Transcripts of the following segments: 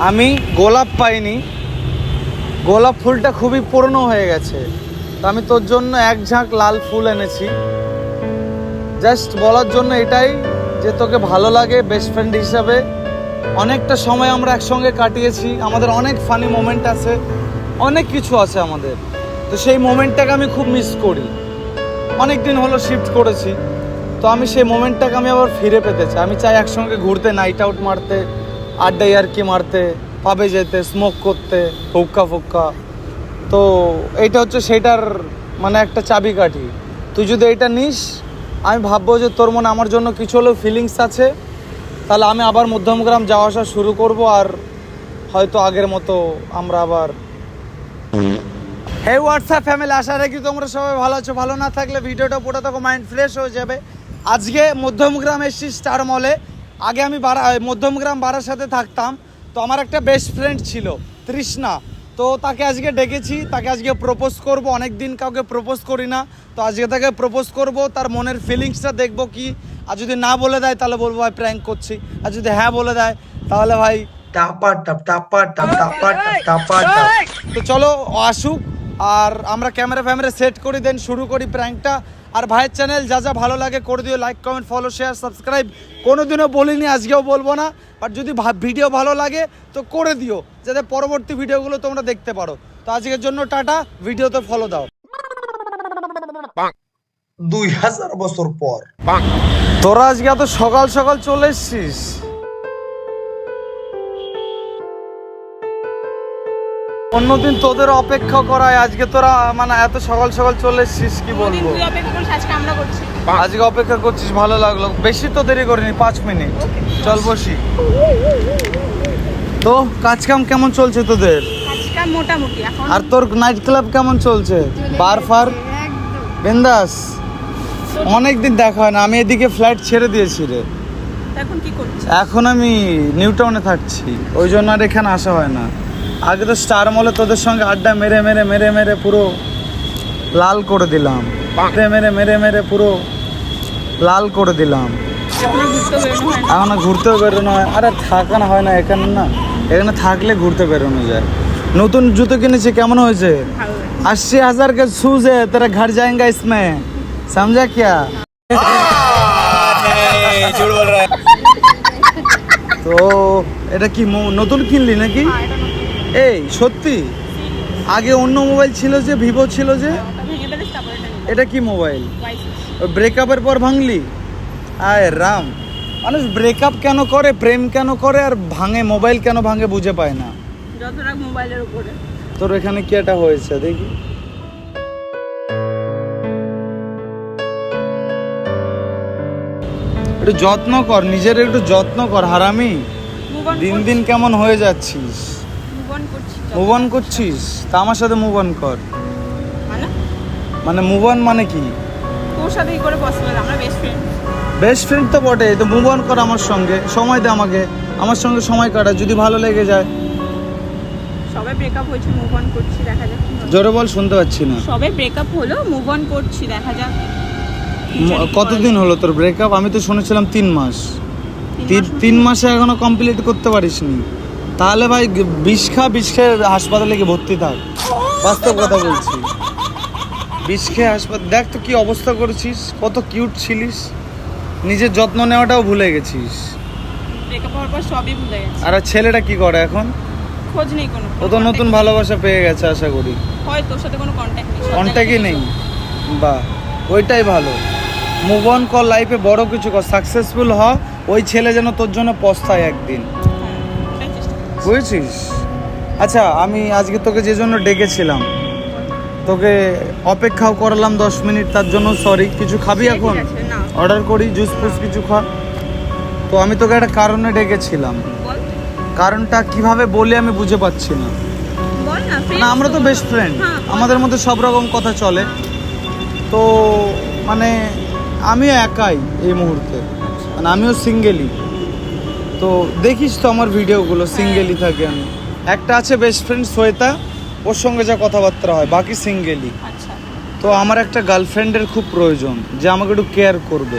আমি গোলাপ পাইনি। গোলাপ ফুলটা খুবই পুরনো হয়ে গেছে। তো আমি তোর জন্য এক ঝাঁক লাল ফুল এনেছি। জাস্ট বলার জন্য এটাই যে তোকে ভালো লাগে বেস্ট ফ্রেন্ড হিসাবে। অনেকটা সময় আমরা একসঙ্গে কাটিয়েছি। আমাদের অনেক ফানি মোমেন্ট আছে। অনেক কিছু আছে আমাদের। তো সেই মোমেন্টটাকে আমি খুব মিস করি। অনেক দিন হলো শিফট করেছি। তো আমি সেই মোমেন্টটাকে আমি আবার ফিরে পেতে চাই। আমি চাই একসঙ্গে ঘুরতে নাইট আউট মারতে। আড্ডা ইয়ার্কি মারতে পাবে যেতে স্মোক করতে ফুক্কা ফুক্কা। তো এইটা হচ্ছে সেটার মানে একটা চাবিকাঠি। তুই যদি এইটা নিস, আমি ভাববো যে তোর মনে আমার জন্য কিছু হলেও ফিলিংস আছে। তাহলে আমি আবার মধ্যমগ্রাম যাওয়া আসা শুরু করব আর হয়তো আগের মতো আমরা আবার হে হোয়াটসঅ্যাপ ফ্যামিলি আশা রাখি তোমরা সবাই ভালো আছো। ভালো না থাকলে ভিডিওটা পুরো তখন মাইন্ড ফ্রেশ হয়ে যাবে। আজকে মধ্যমগ্রাম এসছি স্টার মলে আগে আমি বারা মধ্যমগ্রাম বারার সাথে থাকতাম। তো আমার একটা বেস্ট ফ্রেন্ড ছিল তৃষ্ণা। তো তাকে আজকে ডেকেছি তাকে আজকে প্রপোজ করব। অনেক দিন কাউকে প্রপোজ করি না। তো আজকে তাকে প্রপোজ করব তার মনের ফিলিংসটা দেখব কি। আর যদি না বলে দেয় তাহলে বলব ভাই প্র্যাঙ্ক করছি। আর যদি হ্যাঁ বলে দেয় তাহলে ভাই টাপা টাপ টাপা টাপ টাপা টাপ টাপা টাপ। তো চলো আসুক। আর আমরা ক্যামেরা ফ্যামেরা সেট করি দেন শুরু করি প্র্যাঙ্কটা। আর ভাইয়ের চ্যানেল যা যা ভালো লাগে করে দিও like comment follow share subscribe কোনোদিনও বলিনি আজকেও বলব না। আর যদি ভিডিও ভালো লাগে তো করে দিও যাতে পরবর্তী ভিডিওগুলো তোমরা দেখতে পারো। তো আজকের জন্য টাটা ভিডিওতে ফলো দাও। দুই হাজার বছর পর। তোরা আজকে এত সকাল সকাল চলে এসছিস। অন্যদিন তোদের অপেক্ষা করায় আজকে তোরা মানে এত সকাল সকাল চলে এসছিস কি বলব? আজকে অপেক্ষা করছিস ভালো লাগল। বেশি তো দেরি করিনি পাঁচ মিনিট। চল বসি। তো কাজ কাম কেমন চলছে তোদের? মোটামুটি আর তোর নাইট ক্লাব কেমন চলছে? বার ফার? বিন্দাস। অনেকদিন দেখা হয় না আমি এদিকে ফ্লাইট ছেড়ে দিয়েছি রে। এখন কি করছিস? এখন আমি নিউ টাউনে থাকছি ওই জন্য আর এখানে আসা হয় না। আগে তো স্টার মলে তোদের সঙ্গে আড্ডা মেরে মেরে মেরে মেরে পুরো লাল করে দিলাম মেরে মেরে মেরে মেরে পুরো লাল করে দিলাম এখন আর ঘুরতে বেরোনো হয় না এখন আর ঘুরতেও বেরোনো হয় আরে থাকানো হয় না এখানে না এখানে থাকলে ঘুরতে বেরোনো যায় নতুন জুতো কিনেছি কেমন হয়েছে ভালো লাগে। अस्सी हजार के शूज है तेरा घर जाएगा इसमें समझा क्या তো এটা কি মো- নতুন কিনলি নাকি হ্যাঁ, এটা নতুন। এই সত্যি? আগে অন্য মোবাইল ছিল যে ভিভো ছিল যে? এটা। কি মোবাইল? ব্রেকআপের পর ভাঙলি? আয় রাম। মানুষ ব্রেকআপ কেন করে প্রেম কেন করে আর ভাঙে মোবাইল কেন ভাঙে বুঝে পায় না। যত রাগ মোবাইলের উপরে। তোর এখানে কি একটা হয়েছে দেখি। একটু যত্ন কর নিজের একটু যত্ন কর হারামি। দিন দিন কেমন হয়ে যাচ্ছিস। অন করছি মুভ অন করছিস? তা আমার সাথে মুভ অন কর। মানে? মানে মুভ অন মানে কি? তোর সাথে কি করে পসিবল আমরা বেস্ট ফ্রেন্ড বেস্ট ফ্রেন্ড তো বটে তো মুভ অন কর আমার সঙ্গে। সময় দে আমাকে। আমার সঙ্গে সময় কাটা যদি ভালো লেগে যায়। সবে ব্রেকআপ হয়েছে মুভ অন করছি দেখা যাক কি। জোরে বল শুনতে পাচ্ছি না। সবে ব্রেকআপ হলো মুভ অন করছি দেখা যাক। ম- কতদিন হলো তোর ব্রেকআপ আমি তো শুনেছিলাম তিন মাস। তিন তিন মাসে এখনও কমপ্লিট করতে পারিসনি। তাহলে ভাই বিষ খা বিষ খেয়ে হাসপাতালে গিয়ে ভর্তি থাক। বাস্তব কথা বলছি। বিষ খেয়ে হাসপাতাল দেখ তো কি অবস্থা করেছিস কত কিউট ছিলিস। নিজের যত্ন নেওয়াটাও ভুলে গেছিস। সবই ভুলে গেছে। আর ছেলেটা কি করে এখন? খোঁজ নেই কোনো। ও তো নতুন ভালোবাসা পেয়ে গেছে আশা করি। হয় তোর সাথে কোনো কন্ট্যাক্ট নেই কন্ট্যাক্টই নেই। বা ওইটাই ভালো। মুভ অন কর লাইফে বড় কিছু কর সাকসেসফুল হ। ওই ছেলে যেন তোর জন্য পস্তায় একদিন। বুঝেছিস? আচ্ছা আমি আজকে তোকে যে জন্য ডেকেছিলাম তোকে অপেক্ষাও করালাম দশ মিনিট তার জন্য সরি কিছু খাবি এখন? অর্ডার করি জুস ফুস কিছু খা। তো আমি তোকে একটা কারণে ডেকেছিলাম। কারণটা কীভাবে বলে আমি বুঝে পাচ্ছি না। না আমরা তো বেস্ট ফ্রেন্ড হ্যাঁ, আমাদের মধ্যে সব রকম কথা চলে। তো মানে আমিও একাই এই মুহূর্তে। মানে আমিও সিঙ্গেলই তো দেখিস তো আমার ভিডিওগুলো সিঙ্গেলই থাকি আমি। একটা আছে বেস্ট ফ্রেন্ড শ্বেতা ওর সঙ্গে যা কথাবার্তা হয় বাকি সিঙ্গেলই আচ্ছা। তো আমার একটা গার্লফ্রেন্ডের খুব প্রয়োজন যে আমাকে একটু কেয়ার করবে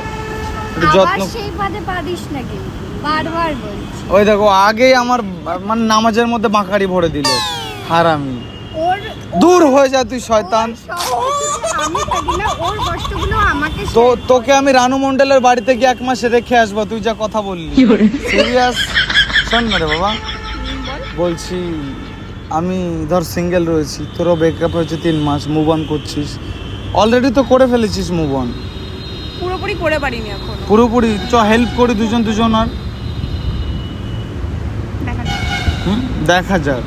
একটু যত্ন সেই পারিস নাকি বারবার বলছি। ওই দেখো আগেই আমার মানে নামাজের মধ্যে বাঁকারি ভরে দিল হারামি। দূর হয়ে যা তুই শয়তান। আমি থাকি না ওর কষ্টগুলো আমাকে তো তোকে আমি রানু মন্ডলের বাড়িতে গিয়ে এক মাসে রেখে আসব তুই যা কথা বললি। সিরিয়াস শোন না রে বাবা বলছি আমি ধর সিঙ্গেল রয়েছি তোরও ব্রেকআপ হয়েছে তিন মাস মুভ অন করছিস। অলরেডি তো করে ফেলেছিস মুভ অন পুরোপুরি করে পারিনি এখন। পুরোপুরি চ হেল্প করি দুজন দুজন আর দেখা যাক।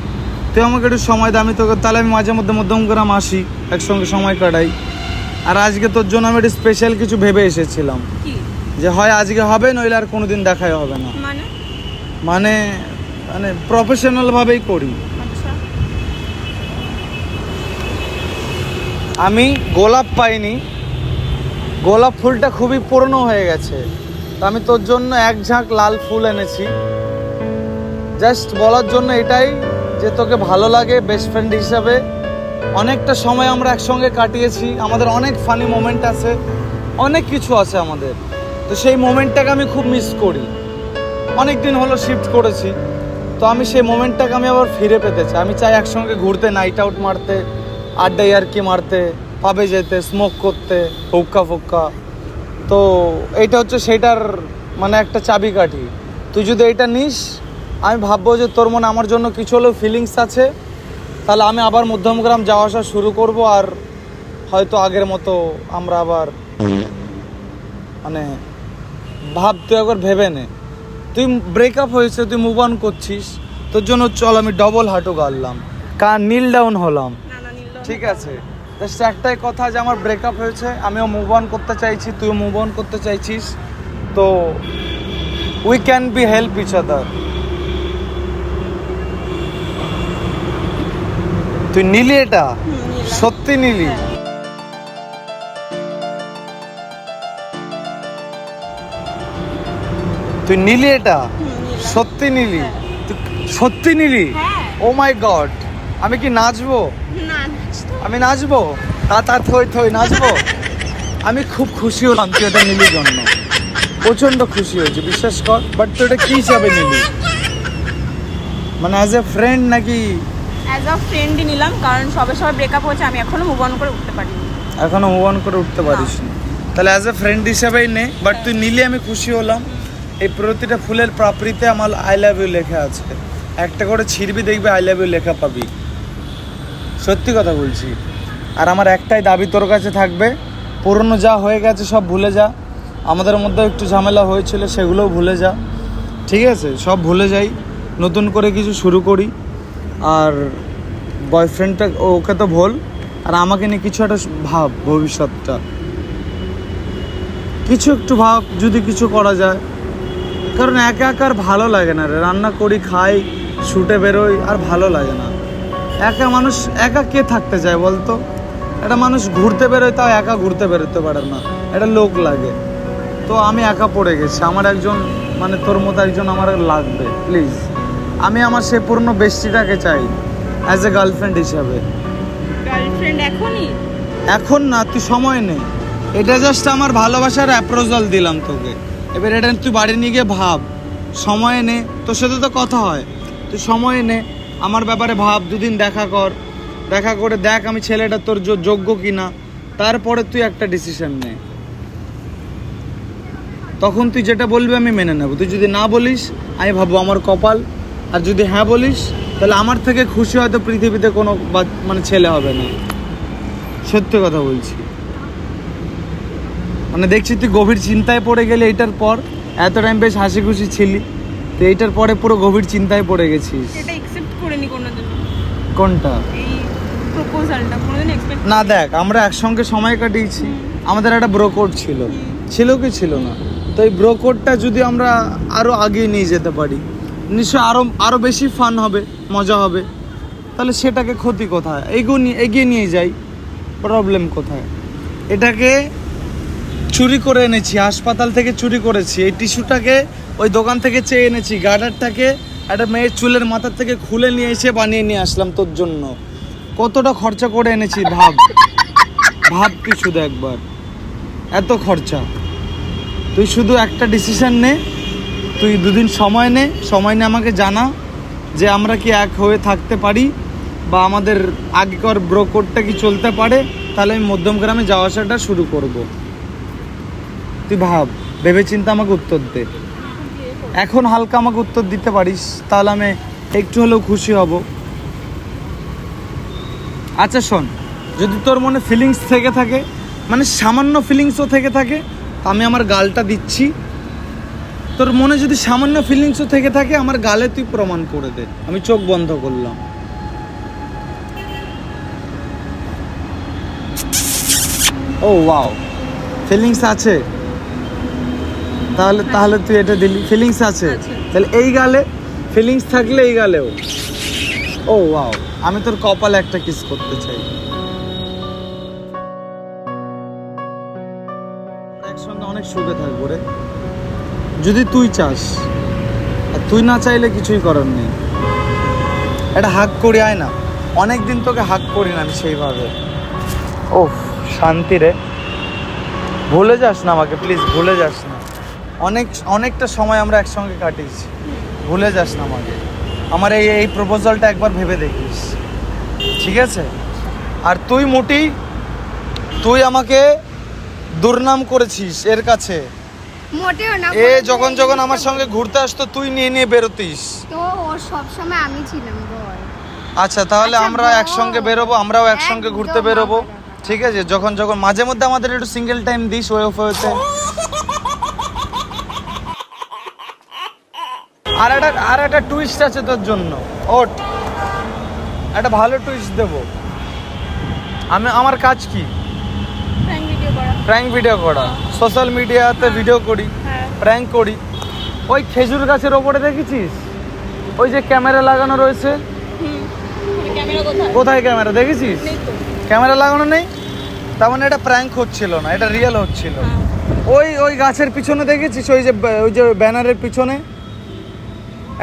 তুই আমাকে একটু সময় দে আমি তোকে তাহলে আমি মাঝে মধ্যে মধ্যমগ্রাম আসি একসঙ্গে সময় কাটাই। আর আজকে তোর জন্য আমি একটু স্পেশাল কিছু ভেবে এসেছিলাম। যে হয় আজকে হবে নইলে আর কোনোদিন দেখাই হবে না। মানে? মানে মানে প্রফেশনাল ভাবেই করি। আচ্ছা। আমি গোলাপ পাইনি। গোলাপ ফুলটা খুবই পুরনো হয়ে গেছে। তো আমি তোর জন্য এক ঝাঁক লাল ফুল এনেছি। জাস্ট বলার জন্য এটাই যে তোকে ভালো লাগে বেস্ট ফ্রেন্ড হিসাবে। অনেকটা সময় আমরা একসঙ্গে কাটিয়েছি, আমাদের অনেক ফানি মোমেন্ট আছে, অনেক কিছু আছে আমাদের। তো সেই মোমেন্টটাকে আমি খুব মিস করি। অনেক দিন হলো শিফট করেছি, তো আমি সেই মোমেন্টটাকে আমি আবার ফিরে পেতে চাই। আমি চাই একসঙ্গে ঘুরতে নাইট আউট মারতে আড্ডা ইয়ার্কি মারতে পাবে যেতে স্মোক করতে, হুক্কা ফুক্কা। তো এইটা হচ্ছে সেটার মানে একটা চাবিকাঠি। তুই যদি এইটা নিস আমি ভাববো যে তোর মনে আমার জন্য কিছু হলেও ফিলিংস আছে। তাহলে আমি আবার মধ্যমগ্রাম যাওয়া আসা শুরু করব আর হয়তো আগের মতো আমরা আবার মানে ভাব তুই একবার ভেবে নে। তুই ব্রেকআপ হয়েছে তুই মুভ অন করছিস তোর জন্য চল আমি ডবল হাঁটু গাড়লাম। কার নীল ডাউন হলাম। ঠিক আছে? জাস্ট একটাই কথা যে আমার ব্রেকআপ হয়েছে আমিও মুভ অন করতে চাইছি তুইও মুভ অন করতে চাইছিস। তো we can be help each other তুই নিলি এটা? সত্যি নিলি? হ্যাঁ। তুই নিলি এটা? সত্যি নিলি? হ্যাঁ। তুই সত্যি নিলি? ও মাই গড আমি কি নাচবো? আমি নাচবো? তা তা থই থই নাচবো? আমি খুব খুশি হলাম তুই এটা নিলি জন্য। প্রচণ্ড খুশি হয়েছে বিশ্বাস কর। বাট তুই এটা কি হিসাবে নিলি? মানে অ্যাজ এ ফ্রেন্ড নাকি অ্যাজ আ ফ্রেন্ডই নিলাম, কারণ সবে সবে ব্রেকআপ হয়েছে, আমি এখনও মুভ অন করে উঠতে পারিনি। এখনও মুভ অন করে উঠতে পারিস না। তাহলে অ্যাজ এ ফ্রেন্ড হিসাবেই নে বাট তুই নিলে আমি খুশি হলাম। এই প্রতিটা ফুলের প্রাপরিতে আমার আই লাভ ইউ লেখা আছে। একটা করে ছিড়বি, দেখবি আই লাভ ইউ লেখা পাবি। সত্যি কথা বলছি। আর আমার একটাই দাবি তোর কাছে থাকবে, পুরনো যা হয়ে গেছে সব ভুলে যা। আমাদের মধ্যে একটু ঝামেলা হয়েছিল, সেগুলোও ভুলে যা। ঠিক আছে? সব ভুলে যাই। নতুন করে কিছু শুরু করি। আর বয়ফ্রেন্ডটা ওকে তো ভুল। আর আমাকে নিয়ে কিছু একটা ভাব ভবিষ্যৎটা। কিছু একটু ভাব যদি কিছু করা যায়। কারণ একা একা আর ভালো লাগে না রে। রান্না করি, খাই শুটে বেরোই আর ভালো লাগে না। একা মানুষ, একা কে থাকতে চায় বলতো? একটা মানুষ ঘুরতে বেরোয় তাও একা ঘুরতে বেরোতে পারে না। একটা লোক লাগে। তো আমি একা পড়ে গেছি। আমার একজন মানে তোর মতো একজন আমার লাগবে প্লিজ আমি আমার সে পুরনো বেষ্টিটাকে চাই অ্যাজ এ গার্লফ্রেন্ড হিসাবে। গার্লফ্রেন্ড এখনই? এখন না তুই সময় নেই এটা জাস্ট আমার ভালোবাসার অ্যাপ্রোজাল দিলাম তোকে। এবার এটা তুই বাড়ি নিয়ে গিয়ে ভাব। সময় নে তোর সাথে তো কথা হয়। তুই সময় নে আমার ব্যাপারে ভাব দুদিন দেখা কর। দেখা করে দেখ আমি ছেলেটা তোর যোগ্য কি না তারপরে তুই একটা ডিসিশন নে। তখন তুই যেটা বলবি আমি মেনে নেব। তুই যদি না বলিস আমি ভাববো আমার কপাল আর যদি হ্যাঁ বলিস তাহলে আমার থেকে খুশি হয়তো পৃথিবীতে কোনো মানে ছেলে হবে না। সত্যি কথা বলছি। মানে দেখছি তুই গভীর চিন্তায় পড়ে গেলে এইটার পর এত টাইম বেশ হাসি খুশি ছিলি তো এইটার পরে পুরো গভীর চিন্তায় পড়ে গেছিস। এটা এক্সেপ্ট করিনি কোনোদিন কোনটা? এই প্রপোজালটা কোনোদিন এক্সপেক্ট না দেখ আমরা একসঙ্গে সময় কাটিয়েছি। আমাদের একটা ব্রোকোড ছিল। ছিল কি ছিল না? তো এই ব্রোকোডটা যদি আমরা আরও আগিয়ে নিয়ে যেতে পারি নিশ্চয়ই আরও আরও বেশি ফান হবে, মজা হবে। তাহলে সেটাকে ক্ষতি কোথায়? এগিয়ে এগিয়ে নিয়ে যাই। প্রবলেম কোথায়? এটাকে চুরি করে এনেছি, হাসপাতাল থেকে চুরি করেছি। এই টিস্যুটাকে ওই দোকান থেকে চেয়ে এনেছি, গার্ডারটাকে একটা মেয়ের চুলের মাথার থেকে খুলে নিয়ে এসে বানিয়ে নিয়ে আসলাম তোর জন্য। কতটা খরচা করে এনেছি, ভাব। ভাব তুই শুধু একবার। এত খরচা। তুই শুধু একটা ডিসিশন নে। তুই দুদিন সময় নে সময় নে আমাকে জানা যে আমরা কি এক হয়ে থাকতে পারি বা আমাদের আগেকার ব্রোকোডটা কি চলতে পারে। তাহলে আমি মধ্যমগ্রামে যাওয়া আসাটা শুরু করব। তুই ভাব ভেবে চিন্তা আমাকে উত্তর দে। এখন হালকা আমাকে উত্তর দিতে পারিস, তাহলে আমি একটু হলেও খুশি হব। আচ্ছা শোন, যদি তোর মনে ফিলিংস থেকে থাকে মানে সামান্য ফিলিংসও থেকে থাকে আমি আমার গালটা দিচ্ছি। তোর মনে যদি সামান্য ফিলিংসও থেকে থাকে আমার গালে তুই প্রমাণ করে দে। আমি চোখ বন্ধ করলাম। ও ওয়াও ফিলিংস আছে। তাহলে তাহলে তুই এটা দিলি। ফিলিংস আছে। তাহলে এই গালে ফিলিংস থাকলে এই গালেও। ও ওয়াও আমি তোর কপালে একটা কিস করতে চাই। একসঙ্গে অনেক সুখে থাকব রে। যদি তুই চাস, আর তুই না চাইলে কিছুই করার নেই। এটা হাক করি, আয় না। অনেক দিন তোকে হাক করি না আমি সেইভাবে। ও শান্তি রে। ভুলে যাস না আমাকে প্লিজ ভুলে যাস না। অনেক, অনেকটা সময় আমরা একসঙ্গে কাটিয়েছি। ভুলে যাস না আমাকে। আমার এই এই প্রপোজালটা একবার ভেবে দেখিস। ঠিক আছে? আর তুই মোটি, তুই আমাকে দুর্নাম করেছিস এর কাছে। মোটেও না এ যখন যখন আমার সঙ্গে ঘুরতে আসতো তুই নিয়ে নিয়ে বেরোতিস। তো ওর সব সময় আমি ছিলাম বল। আচ্ছা তাহলে আচ্ছা, আমরা একসঙ্গে বেরোবো আমরাও একসঙ্গে ঘুরতে বেরোবো। ঠিক আছে যখন যখন মাঝে মধ্যে আমাদের একটু সিঙ্গেল টাইম দিস ওয়ে হতে আর একটা আর একটা টুইস্ট আছে তোর জন্য। ওট একটা ভালো টুইস্ট দেবো। আমি আমার কাজ কি? প্র্যাঙ্ক ভিডিও করা। সোশ্যাল মিডিয়াতে ভিডিও করি প্র্যাঙ্ক করি। ওই খেজুর গাছের ওপরে দেখেছিস? ওই যে ক্যামেরা লাগানো রয়েছে। কোথায়? কোথায় ক্যামেরা দেখেছিস? ক্যামেরা লাগানো নেই? তার মানে এটা প্র্যাঙ্ক হচ্ছিল না এটা রিয়েল হচ্ছিল। হ্যাঁ। ওই ওই গাছের পিছনে দেখেছিস? ওই যে ওই যে ব্যানারের পিছনে?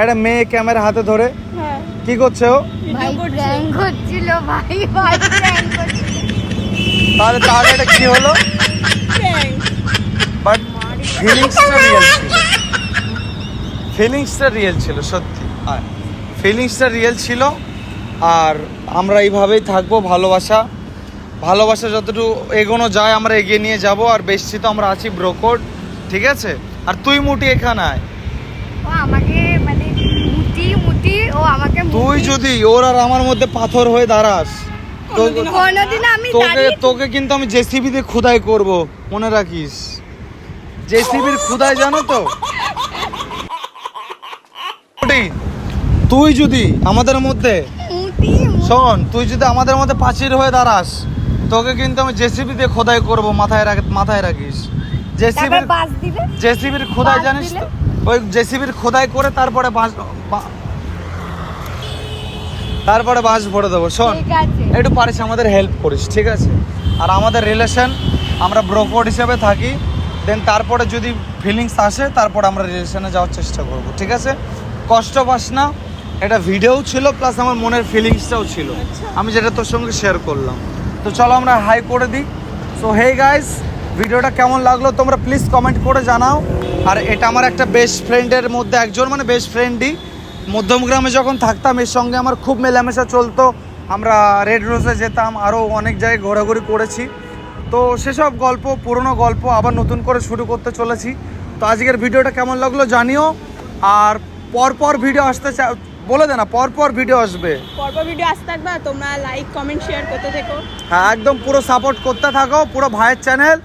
একটা মেয়ে ক্যামেরা হাতে ধরে। হ্যাঁ। কি করছে ও? ভাই ভিডিও করছে। প্র্যাঙ্ক হচ্ছিল ভাই ভাই প্র্যাঙ্ক হচ্ছিল। তাহলে তাহলে এটা কি হলো? ফিলিংসটা রিয়েল ছিল। ফিলিংসটা রিয়েল ছিল সত্যি। আর ফিলিংসটা রিয়েল ছিল আর আমরা এইভাবেই থাকব ভালোবাসা। ভালোবাসা যতটুকু এগোনো যায় আমরা এগিয়ে নিয়ে যাব আর বেশি তো আমরা আছি ব্রোকোড ঠিক আছে? আর তুই মুটি এখানে আয়। ও আমাকে মানে মুটি মুটি ও আমাকে তুই যদি ওর আর আমার মধ্যে পাথর হয়ে দাঁড়াস তোকে তোকে কিন্তু আমি জেসিবি দিয়ে খুদাই করব মনে রাখিস। জেসিবির খুদাই জানো তো? তুই যদি আমাদের মধ্যে শোন তুই যদি আমাদের মধ্যে পাঁচির হয়ে দাঁড়াস তোকে কিন্তু আমি জেসিবি দিয়ে খোদাই করব মাথায় রাখ মাথায় রাখিস। তারপর জেসিবির জেসিবির খোদাই জানিস? তো? ওই জেসিবির খোদাই করে তারপরে বাঁশ তারপরে বাঁশ ভরে দেবো। শোন একটু পারিস আমাদের হেল্প করিস ঠিক আছে? আর আমাদের রিলেশন আমরা ব্রোকোড হিসেবে থাকি। দেন তারপরে যদি ফিলিংস আসে তারপর আমরা রিলেশনে যাওয়ার চেষ্টা করব ঠিক আছে? কষ্ট পাস না এটা ভিডিও ছিল প্লাস আমার মনের ফিলিংসটাও ছিল। আমি যেটা তোর সঙ্গে শেয়ার করলাম। তো চলো আমরা হাই করে দিই। সো হে গাইস ভিডিওটা কেমন লাগল তোমরা প্লিজ কমেন্ট করে জানাও। আর এটা আমার একটা বেস্ট ফ্রেন্ডের মধ্যে একজন মানে বেস্ট ফ্রেন্ডই মধ্যমগ্রামে যখন থাকতাম এর সঙ্গে আমার খুব মেলামেশা চলতো। আমরা রেড রোজে যেতাম আরও অনেক জায়গায় ঘোরাঘুরি করেছি। তো সেসব গল্প পুরনো গল্প আবার নতুন করে শুরু করতে চলেছি। তো আজকের ভিডিওটা কেমন লাগল জানিও। আর পরপর ভিডিও আসতে চা বলে দে না পরপর ভিডিও আসবে। পরপর ভিডিও আসতে থাকবে তোমরা লাইক কমেন্ট শেয়ার করতে থেকো। হ্যাঁ একদম পুরো সাপোর্ট করতে থাকো পুরো ভাইয়ের চ্যানেল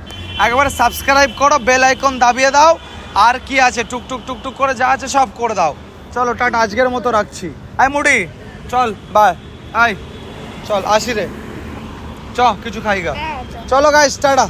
একবারে সাবস্ক্রাইব করো বেল আইকন দাবিয়ে দাও। আর কি আছে টুকটুক টুকটুক করে যা আছে সব করে দাও। চলো টাটা আজকের মতো রাখছি। আয় মুডি চল বাই আয় চল আসি রে। চ কিছু খাইগা। হ্যাঁ চলো। Guys ta-ta.